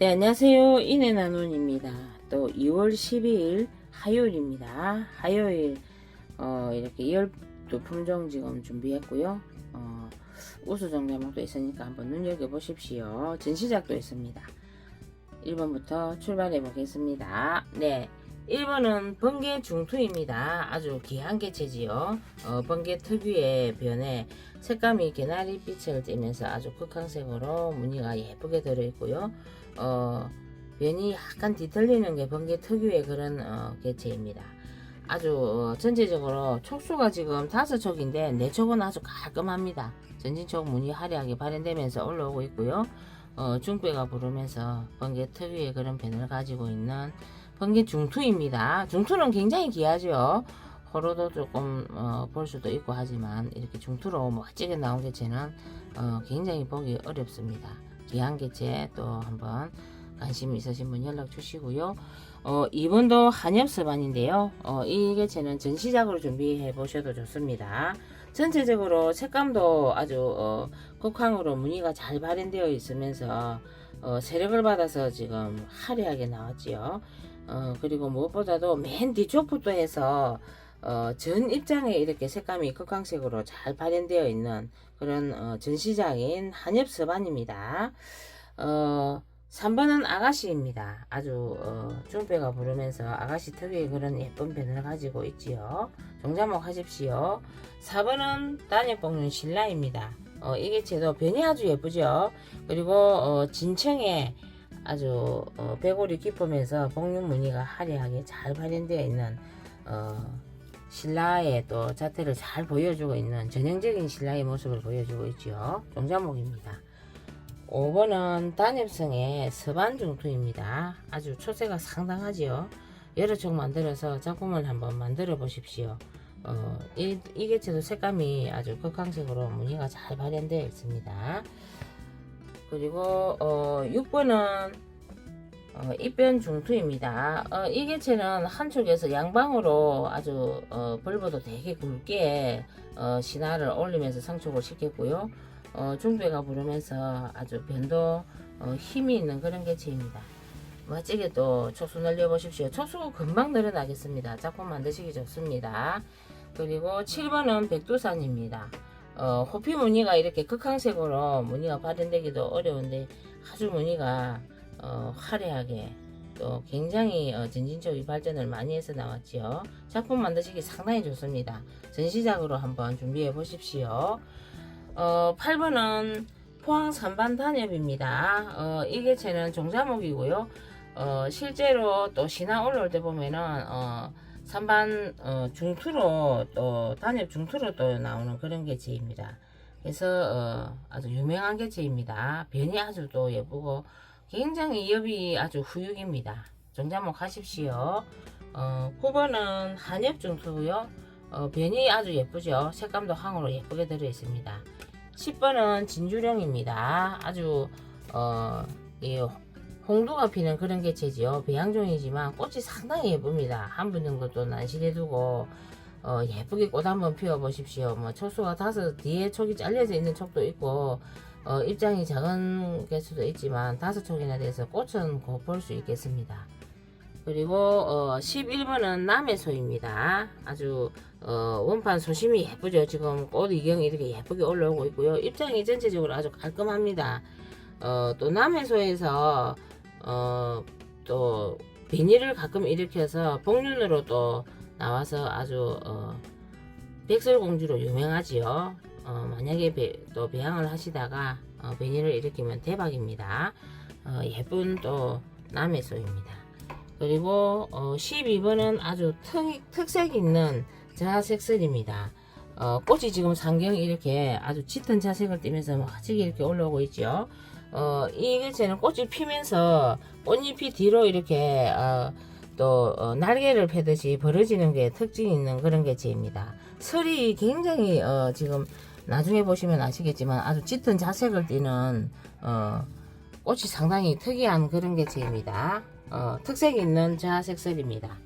네, 안녕하세요. 이내나논입니다. 또 2월 12일 화요일입니다. 화요일, 어, 이렇게 2월 품종 지금 준비했고요. 어, 우수 종자목도 있으니까 한번 눈여겨보십시오. 전시작도 있습니다. 1번부터 출발해 보겠습니다. 네. 1번은 번개 중투입니다. 아주 귀한 개체지요. 어, 번개 특유의 변에 색감이 개나리 빛을 띠면서 아주 극황색으로 무늬가 예쁘게 들어있고요. 어, 변이 약간 뒤틀리는 게 번개 특유의 그런 어, 개체입니다. 아주 어, 전체적으로 촉수가 지금 다섯 촉인데 네 촉은 아주 깔끔합니다. 전진촉 무늬 화려하게 발현되면서 올라오고 있고요. 어, 중배가 부르면서 번개 특유의 그런 변을 가지고 있는 번개 중투입니다. 중투는 굉장히 귀하죠. 호로도 조금 어, 볼 수도 있고 하지만 이렇게 중투로 멋지게 나온 개체는 어, 굉장히 보기 어렵습니다. 귀한 개체 또 한번 관심 있으신 분 연락 주시고요. 어, 이번도 한엽서반인데요. 어, 이 개체는 전시작으로 준비해 보셔도 좋습니다. 전체적으로 색감도 아주 어, 곡황으로 무늬가 잘 발현되어 있으면서 어, 세력을 받아서 지금 화려하게 나왔지요. 어, 그리고 무엇보다도 맨 뒤쪽부터 해서 어, 전 입장에 이렇게 색감이 극광색으로 잘 발현되어 있는 그런 어, 전시장인 한엽서반입니다. 어, 3번은 아가씨입니다. 아주 어, 중배가 부르면서 아가씨 특유의 그런 예쁜 변을 가지고 있지요. 종자목 하십시오. 4번은 단엽봉륜 신라입니다. 어, 이 개체도 변이 아주 예쁘죠. 그리고 어, 진청에 아주 어, 배골이 깊으면서 복륜 무늬가 화려하게 잘 발현되어 있는 어, 신라의 또 자태를 잘 보여주고 있는 전형적인 신라의 모습을 보여주고 있죠. 종자목입니다. 5번은 단엽성의 서반중투입니다. 아주 초세가 상당하지요. 여러 쪽 만들어서 작품을 한번 만들어 보십시오. 어, 이, 이 개체도 색감이 아주 극황색으로 무늬가 잘 발현되어 있습니다. 그리고 어, 6번은 어, 입변 중투입니다. 어, 이 개체는 한쪽에서 양방으로 아주 어, 벌보도 되게 굵게 어, 신화를 올리면서 상촉을 시켰고요. 어, 중배가 부르면서 아주 변도 어, 힘이 있는 그런 개체입니다. 멋지게 또 촉수 늘려보십시오. 촉수 금방 늘어나겠습니다. 작품 만드시기 좋습니다. 그리고 7번은 백두산입니다. 어, 호피 무늬가 이렇게 극황색으로 무늬가 발현되기도 어려운데 아주 무늬가 어, 화려하게 또 굉장히 어, 전진적인 발전을 많이 해서 나왔지요. 작품 만드시기 상당히 좋습니다. 전시작으로 한번 준비해 보십시오. 어, 8번은 포항 산반 단엽입니다. 어, 이 개체는 종자목이고요. 어, 실제로 또 신화 올라올 때 보면은 어, 산반 어, 중투로 또 단엽 중투로 또 나오는 그런 개체입니다. 그래서 어, 아주 유명한 개체입니다. 변이 아주 또 예쁘고 굉장히 엽이 아주 후육입니다. 종자목 하십시오. 어, 9번은 한엽 중투고요. 어, 변이 아주 예쁘죠. 색감도 황으로 예쁘게 들어 있습니다. 10번은 진주령입니다. 아주 어, 이 홍두가 피는 그런 개체지요. 배양종이지만 꽃이 상당히 예쁩니다. 한분 정도 또 난실해 두고 어, 예쁘게 꽃 한번 피워 보십시오. 뭐 촉수가 다섯 뒤에 촉이 잘려져 있는 촉도 있고 어, 입장이 작은 개수도 있지만 다섯 촉이나 돼서 꽃은 곧 볼 수 있겠습니다. 그리고 어, 11번은 남해소입니다. 아주 어, 원판 소심이 예쁘죠. 지금 꽃 이경이 이렇게 예쁘게 올라오고 있고요. 입장이 전체적으로 아주 깔끔합니다. 어, 또 남해소에서 어, 또 비닐을 가끔 일으켜서 복륜으로 또 나와서 아주 어, 백설공주로 유명하지요. 어, 만약에 배, 또 배양을 하시다가 어, 비닐을 일으키면 대박입니다. 어, 예쁜 또 남해소입니다. 그리고 어, 12번은 아주 특, 특색 있는 자색슬입니다. 어, 꽃이 지금 상경이 이렇게 아주 짙은 자색을 띠면서 멋지게 이렇게 올라오고 있죠. 어, 이 개체는 꽃이 피면서 꽃잎이 뒤로 이렇게 어, 또 어, 날개를 펴듯이 벌어지는 게 특징 있는 그런 개체입니다. 설이 굉장히 어, 지금 나중에 보시면 아시겠지만 아주 짙은 자색을 띠는 어, 꽃이 상당히 특이한 그런 개체입니다. 어, 특색 있는 자색설입니다.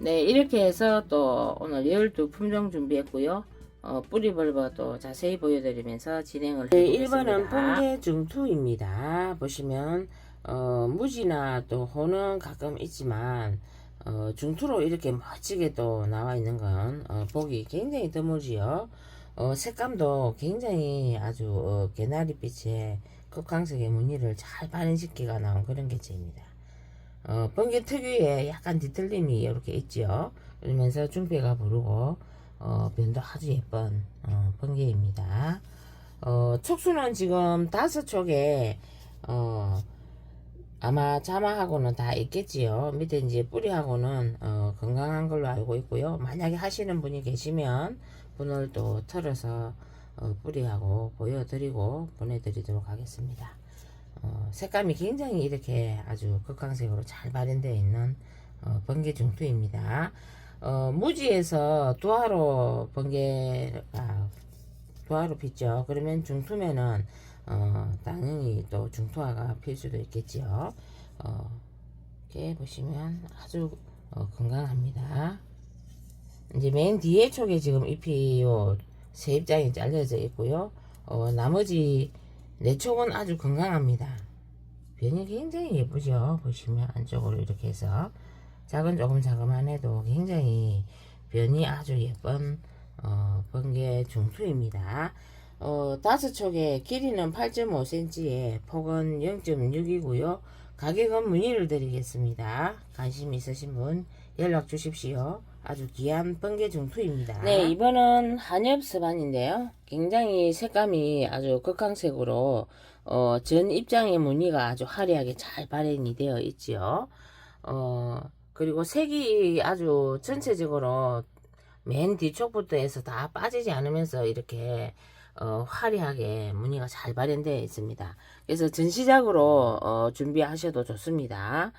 네, 이렇게 해서 또 오늘 12 품종 준비했고요. 어, 뿌리 벌버 또 자세히 보여드리면서 진행을 네, 해보겠습니다. 1번은 번개 중투입니다. 보시면 어, 무지나 또 호는 가끔 있지만 어, 중투로 이렇게 멋지게 또 나와 있는 건 어, 보기 굉장히 드물지요. 어, 색감도 굉장히 아주 어, 개나리빛의 극광색의 무늬를 잘 발현시키가 나온 그런 개체입니다. 어, 번개 특유의 약간 뒤틀림이 이렇게 있지요. 그러면서 중배가 부르고 어, 변도 아주 예쁜 어, 번개입니다. 어, 촉수는 지금 다섯 촉에 어, 아마 자마하고는 다 있겠지요. 밑에 이제 뿌리하고는 어, 건강한 걸로 알고 있고요. 만약에 하시는 분이 계시면 분을 또 털어서 어, 뿌리하고 보여드리고 보내드리도록 하겠습니다. 어, 색감이 굉장히 이렇게 아주 극강색으로 잘 발현되어 있는 어, 번개 중투입니다. 어, 무지에서 두화로 번개가 두화로 피죠. 그러면 중투면은 어, 당연히 또 중투화가 필 수도 있겠지요. 어, 이렇게 보시면 아주 어, 건강합니다. 이제 맨 뒤에 쪽에 지금 잎이 요세 입장이 잘려져 있고요. 어, 나머지 네 쪽은 아주 건강합니다. 변이 굉장히 예쁘죠. 보시면 안쪽으로 이렇게 해서 작은 조금 자그만 해도 굉장히 변이 아주 예쁜 어, 번개 중투입니다. 어, 다섯 촉의 길이는 8.5cm에 폭은 0.6이고요. 가격은 문의를 드리겠습니다. 관심 있으신 분 연락 주십시오. 아주 귀한 번개 중투입니다. 네, 이번은 한엽 스반인데요. 굉장히 색감이 아주 극강색으로 어, 전 입장의 무늬가 아주 화려하게 잘 발현이 되어 있지요. 어, 그리고 색이 아주 전체적으로 맨 뒤쪽부터 해서 다 빠지지 않으면서 이렇게 어, 화려하게 무늬가 잘 발현되어 있습니다. 그래서 전시작으로 어, 준비하셔도 좋습니다.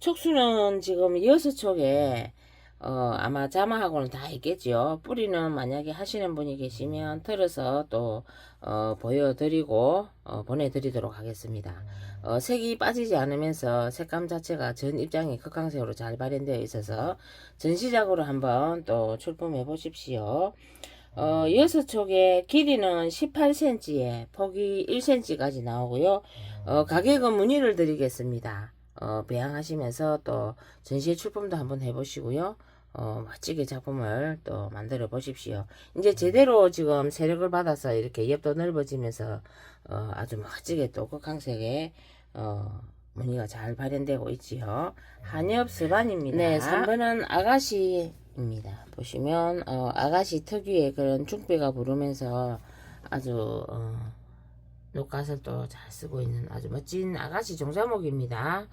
촉수는 지금 여섯 촉에 어, 아마 자마하고는 다 있겠죠. 뿌리는 만약에 하시는 분이 계시면 털어서 또 어, 보여드리고 어, 보내드리도록 하겠습니다. 어, 색이 빠지지 않으면서 색감 자체가 전 입장이 극강색으로 잘 발현되어 있어서 전시작으로 한번 또 출품해 보십시오. 어, 여섯 촉의 길이는 18cm에 폭이 1cm까지 나오고요. 어, 가격은 문의를 드리겠습니다. 어, 배양하시면서 또 전시회 출품도 한번 해보시고요. 어, 멋지게 작품을 또 만들어 보십시오. 이제 제대로 지금 세력을 받아서 이렇게 옆도 넓어지면서 어, 아주 멋지게 또 극강색의 어, 무늬가 잘 발현되고 있지요. 한엽 스반입니다. 네, 3번은 아가씨입니다. 보시면 어, 아가씨 특유의 그런 중배가 부르면서 아주 어, 녹갓을 또 잘 쓰고 있는 아주 멋진 아가씨 종자목입니다.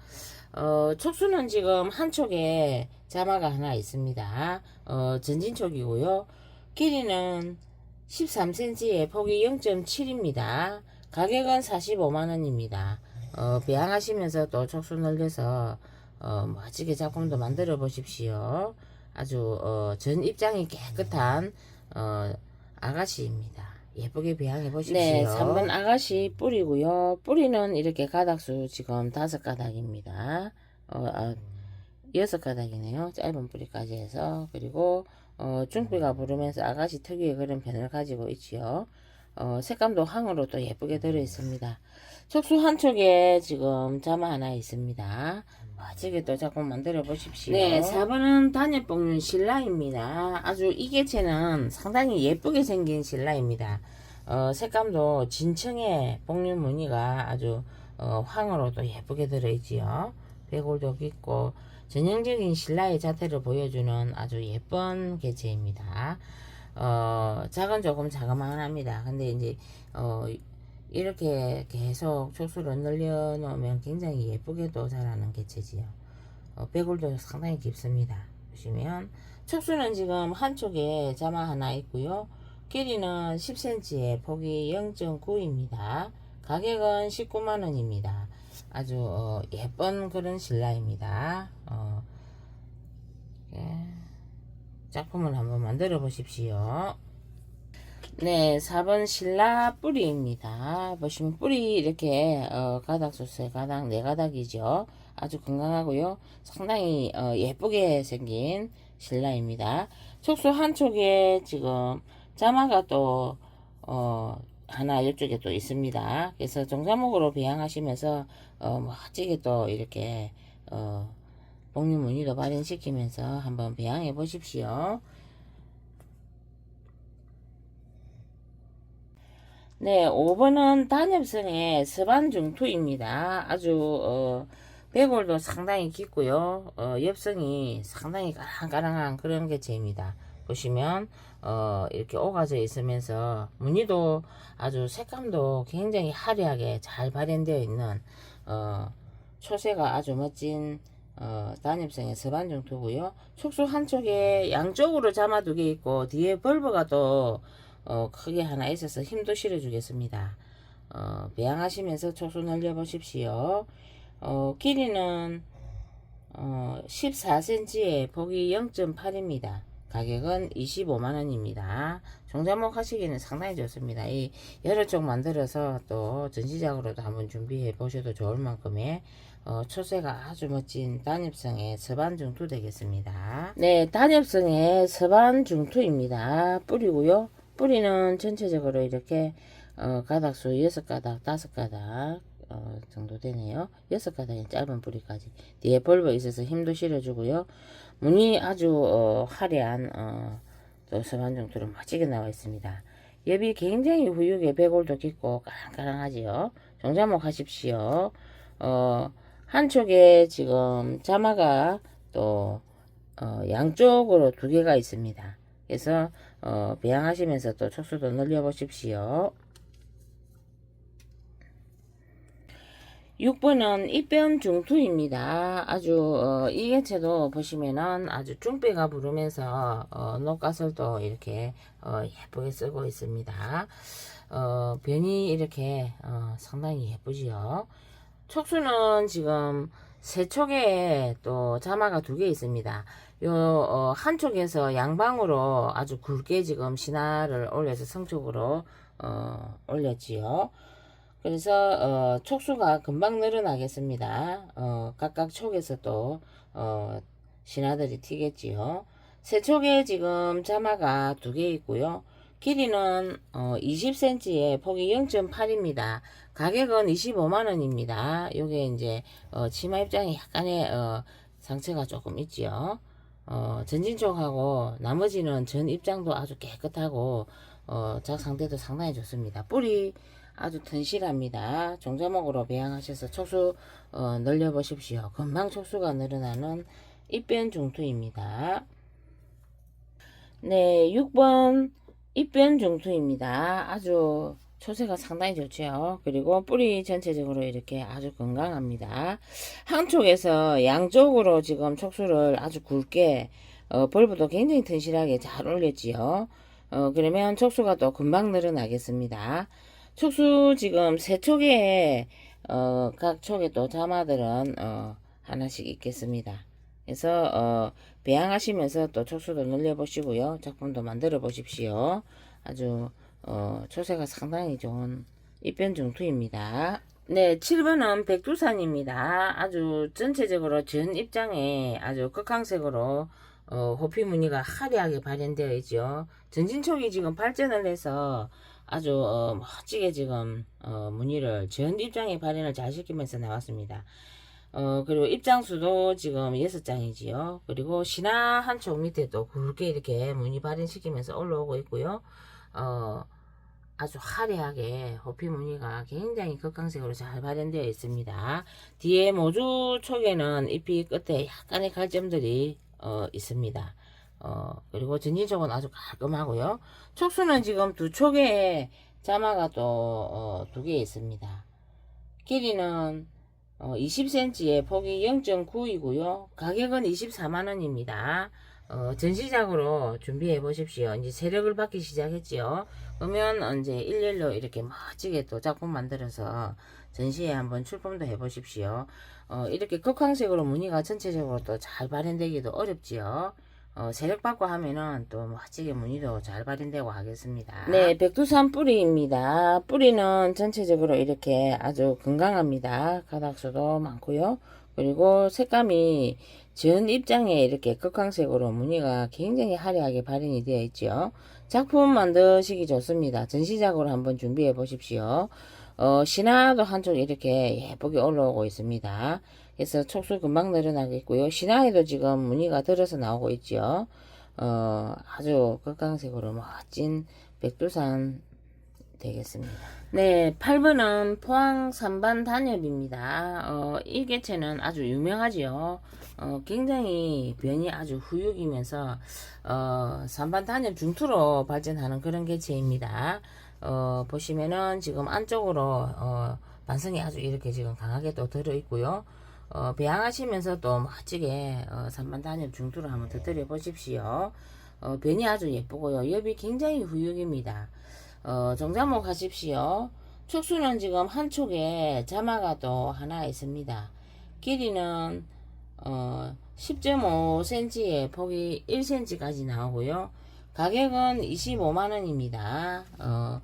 어, 촉수는 지금 한 촉에 자마가 하나 있습니다. 어, 전진촉이고요. 길이는 13cm에 폭이 0.7입니다. 가격은 45만원입니다. 어, 배양하시면서 또 촉수 늘려서 어, 멋지게 작품도 만들어 보십시오. 아주 어, 전 입장이 깨끗한 어, 아가씨입니다. 예쁘게 배양해 보십시오. 네, 3번 아가씨 뿌리고요. 뿌리는 이렇게 가닥수 지금 다섯 가닥입니다. 어, 아, 여섯 가닥이네요. 짧은 뿌리까지 해서 그리고 어, 중비가 부르면서 아가씨 특유의 그런 변을 가지고 있지요. 어, 색감도 항으로 또 예쁘게 들어 있습니다. 촉수 한 쪽에 지금 자마 하나 있습니다. 또 작품 만들어 보십시오. 네, 4번은 단엽봉륜 신라입니다. 아주 이 개체는 상당히 예쁘게 생긴 신라입니다. 어, 색감도 진청의 복륜 무늬가 아주 어, 황으로 또 예쁘게 들어있지요. 배골도 깊고 전형적인 신라의 자태를 보여주는 아주 예쁜 개체입니다. 어, 작은 조금 자그마합니다. 근데 이제 어, 이렇게 계속 촉수를 늘려 놓으면 굉장히 예쁘게도 자라는 개체지요. 어, 배골도 상당히 깊습니다. 보시면 촉수는 지금 한쪽에 자마 하나 있고요. 길이는 10cm에 폭이 0.9입니다. 가격은 19만원입니다. 아주 어, 예쁜 그런 신라입니다. 어, 예. 작품을 한번 만들어 보십시오. 네, 4번 신라 뿌리입니다. 보시면 뿌리 이렇게 어, 가닥 소스의 가닥 네 가닥이죠. 아주 건강하고요. 상당히 어, 예쁘게 생긴 신라입니다. 촉수 한쪽에 지금 자마가 또 어, 하나 이쪽에 또 있습니다. 그래서 정자목으로 배양하시면서 어, 멋지게 또 이렇게 어, 복류 무늬도 발현시키면서 한번 배양해 보십시오. 네, 5번은 단엽성의 서반중투입니다. 아주 어, 배골도 상당히 깊고요. 어, 엽성이 상당히 까랑까랑한 그런 개체입니다. 보시면 어, 이렇게 오가져 있으면서 무늬도 아주 색감도 굉장히 화려하게 잘 발현되어 있는 어, 초세가 아주 멋진 어, 단엽성의 서반중투고요. 촉수 한쪽에 양쪽으로 잡아두게 있고 뒤에 벌브가 또 어, 크게 하나 있어서 힘도 실어 주겠습니다. 어, 배양하시면서 촉수 늘려 보십시오. 어, 길이는 어, 14cm에 폭이 0.8입니다. 가격은 25만원입니다. 종자목 하시기는 상당히 좋습니다. 이 여러 쪽 만들어서 또 전시작으로도 한번 준비해 보셔도 좋을 만큼의 어, 초세가 아주 멋진 단엽성의 서반중투 되겠습니다. 네, 단엽성의 서반중투입니다. 뿌리고요. 뿌리는 전체적으로 이렇게 어, 가닥수 6가닥, 5가닥 어, 정도 되네요. 6가닥의 짧은 뿌리까지 뒤에 벌버 있어서 힘도 실어주고요. 무늬 아주 어, 화려한 어, 또 서반중투로 멋지게 나와 있습니다. 엽이 굉장히 후육에 배골도 깊고 까랑까랑하지요. 종자목 하십시오. 어, 한쪽에 지금 자마가 또 어, 양쪽으로 두 개가 있습니다. 그래서 어, 배양하시면서 또 촉수도 늘려보십시오. 6번은 입변 중투입니다. 아주 어, 이 개체도 보시면은 아주 중배가 부르면서 어, 녹가설도 이렇게 어, 예쁘게 쓰고 있습니다. 어, 변이 이렇게 어, 상당히 예쁘지요. 촉수는 지금 세 촉에 또 자마가 두 개 있습니다. 요 어, 한쪽에서 양방으로 아주 굵게 지금 신화를 올려서 성촉으로 어, 올렸지요. 그래서 어, 촉수가 금방 늘어나겠습니다. 어, 각각 촉에서 또 어, 신화들이 튀겠지요. 세 촉에 지금 자마가 두 개 있고요. 길이는 어, 20cm에 폭이 0.8입니다. 가격은 25만원입니다. 요게 이제 어, 치마 입장에 약간의 어, 상처가 조금 있지요. 어, 전진 쪽하고 나머지는 전 입장도 아주 깨끗하고 어, 작 상태도 상당히 좋습니다. 뿌리 아주 튼실합니다. 종자목으로 배양하셔서 촉수 어, 늘려보십시오. 금방 촉수가 늘어나는 입변 중투입니다. 네, 6번 입변 중투입니다. 아주 초세가 상당히 좋죠. 그리고 뿌리 전체적으로 이렇게 아주 건강합니다. 한쪽에서 양쪽으로 지금 촉수를 아주 굵게 어, 벌브도 굉장히 튼실하게 잘 올렸지요. 어, 그러면 촉수가 또 금방 늘어나겠습니다. 촉수 지금 세 촉에 어, 각 촉에 또 자마들은 어, 하나씩 있겠습니다. 그래서 어, 배양하시면서 또 촉수도 늘려보시고요. 작품도 만들어 보십시오. 아주 어, 초세가 상당히 좋은 입변 중투입니다. 네, 7번은 백두산입니다. 아주 전체적으로 전 입장에 아주 극강색으로 어, 호피 무늬가 화려하게 발현되어 있죠. 전진촉이 지금 발전을 해서 아주 어, 멋지게 지금 어, 무늬를 전 입장에 발현을 잘 시키면서 나왔습니다. 어, 그리고 입장수도 지금 6장이지요. 그리고 신화 한 쪽 밑에도 굵게 이렇게 무늬 발현시키면서 올라오고 있고요. 어, 아주 화려하게 호피 무늬가 굉장히 극강색으로 잘 발현되어 있습니다. 뒤에 모주 촉에는 잎이 끝에 약간의 갈점들이 어, 있습니다. 어, 그리고 전진 촉은 아주 깔끔하고요. 촉수는 지금 두 촉에 자마가 또 어, 두개 있습니다. 길이는 어, 20cm에 폭이 0.9이고요. 가격은 24만원입니다. 어, 전시작으로 준비해 보십시오. 이제 세력을 받기 시작했지요. 그러면 이제 일일로 이렇게 멋지게 또 작품 만들어서 전시에 한번 출품도 해 보십시오. 어, 이렇게 극황색으로 무늬가 전체적으로 또 잘 발현되기도 어렵지요. 어, 세력 받고 하면은 또 멋지게 무늬도 잘 발현되고 하겠습니다. 네, 백두산 뿌리입니다. 뿌리는 전체적으로 이렇게 아주 건강합니다. 가닥수도 많고요. 그리고 색감이 전 입장에 이렇게 극황색으로 무늬가 굉장히 화려하게 발현이 되어 있죠. 작품 만드시기 좋습니다. 전시작으로 한번 준비해 보십시오. 어, 신화도 한쪽 이렇게 예쁘게 올라오고 있습니다. 그래서 촉수 금방 늘어나겠고요. 신화에도 지금 무늬가 들어서 나오고 있죠. 어, 아주 극강색으로 멋진 백두산 되겠습니다. 네, 8번은 포항 산반 단엽입니다. 어, 이 개체는 아주 유명하지요. 어, 굉장히 변이 아주 후육이면서 어, 산반 단엽 중투로 발전하는 그런 개체입니다. 어, 보시면은 지금 안쪽으로 어, 반성이 아주 이렇게 지금 강하게 또 들어 있고요. 어, 배양하시면서 또 멋지게 어, 산반 단엽 중투를 한번 터뜨려 보십시오. 어, 변이 아주 예쁘고요. 엽이 굉장히 후육입니다. 어, 정자목 하십시오. 촉수는 지금 한쪽에 자마가 또 하나 있습니다. 길이는 어, 10.5cm에 폭이 1cm까지 나오고요. 가격은 25만원입니다. 어,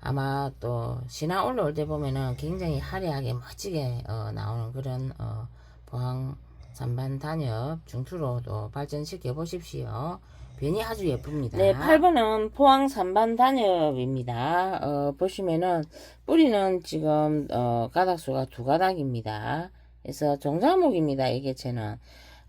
아마 또 신화 올라올 때 보면은 굉장히 화려하게 멋지게 어, 나오는 그런 어, 포항 산반 단엽 중투로도 발전시켜 보십시오. 변이 아주 예쁩니다. 네, 8번은 포항 산반 단엽입니다. 어, 보시면은 뿌리는 지금 어, 가닥수가 두 가닥입니다. 그래서 종자목입니다. 이 개체는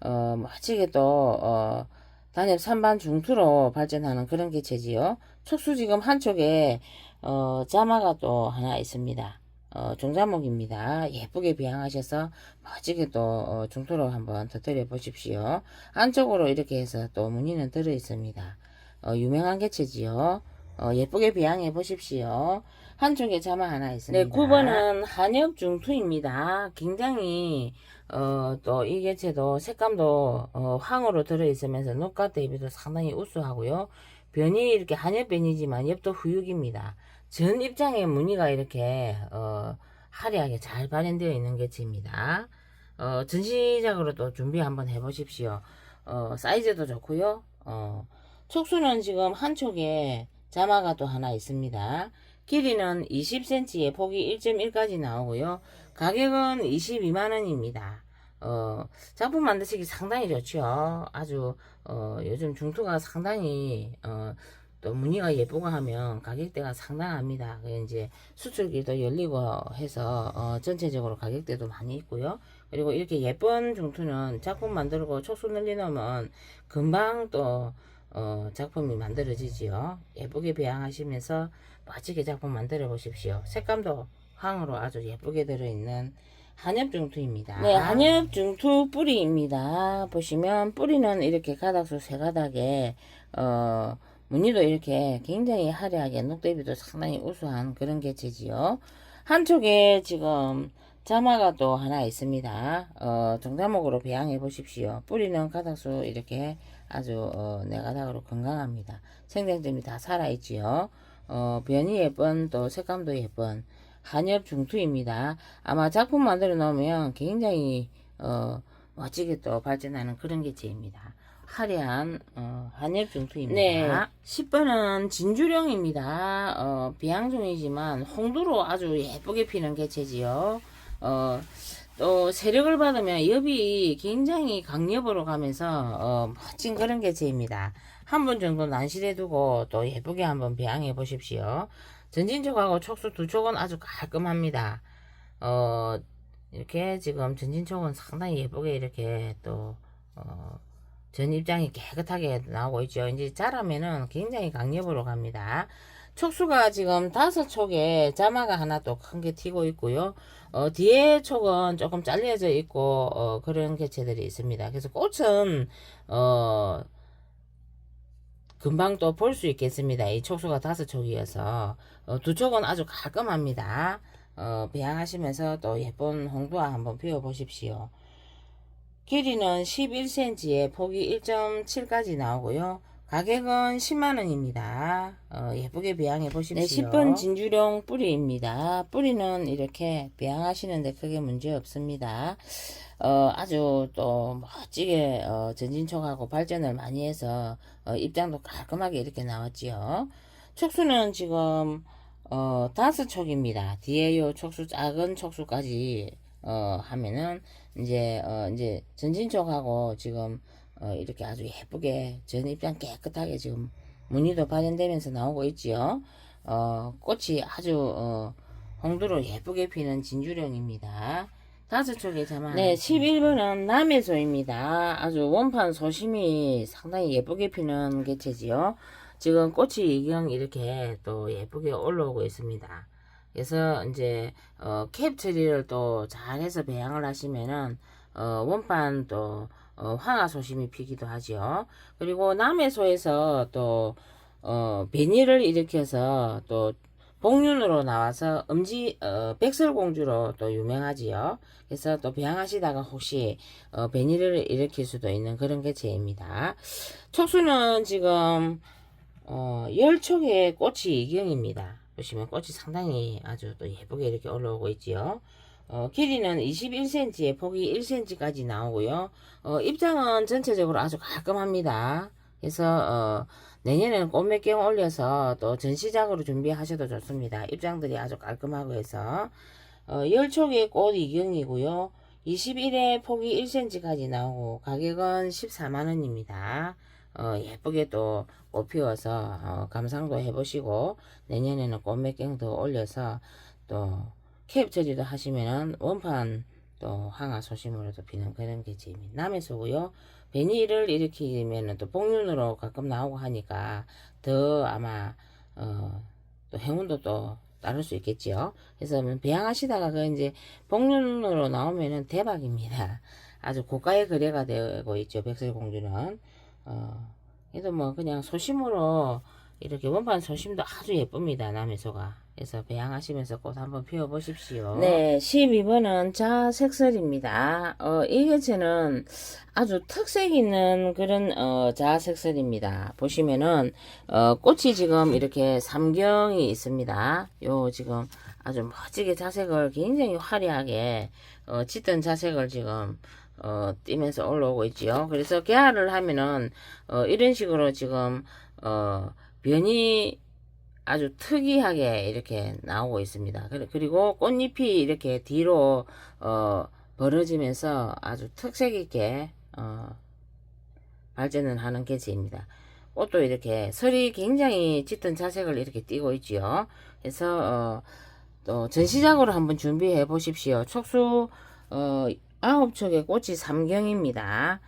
어, 멋지게 또 어, 단엽 산반 중투로 발전하는 그런 개체지요. 촉수 지금 한쪽에 어, 자마가 또 하나 있습니다. 어, 종자목입니다. 예쁘게 비양하셔서 멋지게 또 어, 중토로 한번 터뜨려 보십시오. 안쪽으로 이렇게 해서 또 무늬는 들어 있습니다. 어, 유명한 개체지요. 어, 예쁘게 비양해 보십시오. 한쪽에 자마 하나 있습니다. 네, 9번은 한엽 중투입니다. 굉장히 어, 또 이 개체도 색감도 어, 황으로 들어 있으면서 녹과 대비도 상당히 우수하고요. 변이 이렇게 한엽 변이지만 엽도 후육입니다. 전 입장에 무늬가 이렇게 어, 화려하게 잘 발현되어 있는 개체입니다. 어, 전시작으로도 준비 한번 해보십시오. 어, 사이즈도 좋고요. 어, 촉수는 지금 한쪽에 자마가 또 하나 있습니다. 길이는 20cm에 폭이 1.1까지 나오고요. 가격은 22만원입니다. 어, 작품 만드시기 상당히 좋죠. 아주, 어, 요즘 중투가 상당히, 어, 또 무늬가 예쁘고 하면 가격대가 상당합니다. 그 이제 수출기도 열리고 해서 어, 전체적으로 가격대도 많이 있고요. 그리고 이렇게 예쁜 중투는 작품 만들고 촉수 늘리놓으면 금방 또 어, 작품이 만들어지지요. 예쁘게 배양하시면서 멋지게 작품 만들어 보십시오. 색감도 황으로 아주 예쁘게 들어있는 한엽 중투입니다. 네, 한엽 중투 뿌리입니다. 보시면 뿌리는 이렇게 가닥수 세 가닥에 어, 무늬도 이렇게 굉장히 화려하게 녹대비도 상당히 우수한 그런 개체지요. 한쪽에 지금 자마가 또 하나 있습니다. 어, 정자목으로 배양해 보십시오. 뿌리는 가닥수 이렇게 아주 어, 네 가닥으로 건강합니다. 생장점이 다 살아있지요. 어, 변이 예쁜 또 색감도 예쁜 한엽 중투입니다. 아마 작품 만들어 놓으면 굉장히 어, 멋지게 또 발전하는 그런 개체입니다. 화려한 어, 한엽 중투입니다. 네. 10번은 진주령입니다. 어, 비양 중이지만 홍두로 아주 예쁘게 피는 개체지요. 어, 또 세력을 받으면 엽이 굉장히 강엽으로 가면서 어, 멋진 그런 개체입니다. 한 번 정도 난실해 두고 또 예쁘게 한번 배양해 보십시오. 전진촉하고 촉수 두 촉은 아주 깔끔합니다. 어, 이렇게 지금 전진촉은 상당히 예쁘게 이렇게 또 어, 전 입장이 깨끗하게 나오고 있죠. 이제 자라면은 굉장히 강력으로 갑니다. 촉수가 지금 다섯 촉에 자마가 하나 또 큰 게 튀고 있고요. 어, 뒤에 촉은 조금 잘려져 있고, 어, 그런 개체들이 있습니다. 그래서 꽃은, 어, 금방 또 볼 수 있겠습니다. 이 촉수가 다섯 촉이어서. 어, 두 촉은 아주 깔끔합니다. 어, 배양하시면서 또 예쁜 홍두화 한번 피워 보십시오. 길이는 11cm에 폭이 1.7까지 나오고요. 가격은 10만원입니다. 어, 예쁘게 배양해 보십시오. 네, 10번 진주령 뿌리입니다. 뿌리는 이렇게 배양하시는데 크게 문제 없습니다. 어, 아주 또 멋지게 어, 전진촉하고 발전을 많이 해서 어, 입장도 깔끔하게 이렇게 나왔지요. 촉수는 지금 어, 다섯 촉입니다. 뒤에 요 촉수 작은 촉수까지 어, 하면은 이제 어, 이제 전진 쪽하고 지금 어, 이렇게 아주 예쁘게 전 입장 깨끗하게 지금 무늬도 발현되면서 나오고 있지요. 어, 꽃이 아주 어, 홍두로 예쁘게 피는 진주령입니다. 다섯 쪽에 자만. 네, 11번은 남해소입니다. 아주 원판 소심이 상당히 예쁘게 피는 개체지요. 지금 꽃이 이경 이렇게 또 예쁘게 올라오고 있습니다. 그래서 이제 어, 캡 처리를 또 잘해서 배양을 하시면은 어, 원판 또 어, 황화 소심이 피기도 하지요. 그리고 남해소에서 또 어, 베니를 일으켜서 또 복륜으로 나와서 음지 어, 백설공주로 또 유명하지요. 그래서 또 배양하시다가 혹시 어, 베니를 일으킬 수도 있는 그런 개체입니다. 촉수는 지금 어, 열촉의 꽃이 이경입니다. 보시면 꽃이 상당히 아주 또 예쁘게 이렇게 올라오고 있지요. 어, 길이는 21cm에 폭이 1cm까지 나오고요. 어, 입장은 전체적으로 아주 깔끔합니다. 그래서 어, 내년에는 꽃몇경 올려서 또 전시작으로 준비하셔도 좋습니다. 입장들이 아주 깔끔하고 해서 어, 열촉의 꽃 이경이고요. 21회 폭이 1cm까지 나오고 가격은 14만원입니다. 어, 예쁘게 또 꽃 피워서 어, 감상도 해보시고 내년에는 꽃몇경더 올려서 또 캡 처리도 하시면은 원판 또 항아 소심으로도 피는 그런 개체입니다. 남해소고요. 베니를 일으키면은 또 복륜으로 가끔 나오고 하니까 더 아마 어, 또 행운도 또 따를 수 있겠지요. 그래서 배양하시다가 그 이제 복륜으로 나오면은 대박입니다. 아주 고가의 거래가 되고 있죠. 백설공주는 어, 그래도 뭐 그냥 소심으로 이렇게 원판 소심도 아주 예쁩니다. 남해소가. 그래서 배양하시면서 꽃 한번 피워보십시오. 네, 12번은 자색설입니다. 어, 이 개체는 아주 특색 있는 그런 어, 자색설입니다. 보시면은 어, 꽃이 지금 이렇게 삼경이 있습니다. 요 지금 아주 멋지게 자색을 굉장히 화려하게 어, 짙은 자색을 지금 어, 띄면서 올라오고 있지요. 그래서 개화를 하면은 어, 이런 식으로 지금 어, 변이 아주 특이하게 이렇게 나오고 있습니다. 그리- 그리고 꽃잎이 이렇게 뒤로 어, 벌어지면서 아주 특색 있게 어, 발전을 하는 개체입니다. 꽃도 이렇게 설이 굉장히 짙은 자색을 이렇게 띠고 있지요. 그래서 어, 또 전시작으로 한번 준비해 보십시오. 촉수 어, 9촉의 꽃이 삼경입니다.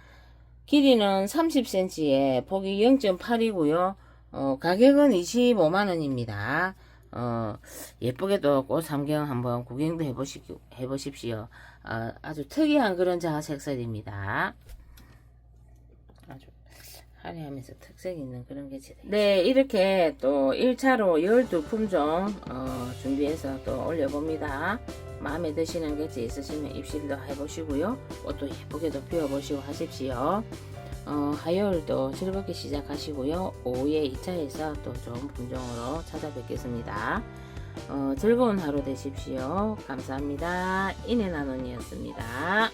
길이는 30cm에 폭이 0.8이고요. 어, 가격은 25만원입니다. 어, 예쁘게도 꽃 삼경 한번 구경도 해보시, 해보십시오. 어, 아주 특이한 그런 자색설입니다. 화려하면서 특색 있는 그런 게 네, 이렇게 또 1차로 12품종 어, 준비해서 또 올려봅니다. 마음에 드시는 게지 있으시면 입실도 해보시고요. 꽃도 예쁘게도 피워보시고 하십시오. 어, 화요일도 즐겁게 시작하시고요. 오후에 2차에서 또 좋은 품종으로 찾아뵙겠습니다. 어, 즐거운 하루 되십시오. 감사합니다. 인해나눔이었습니다.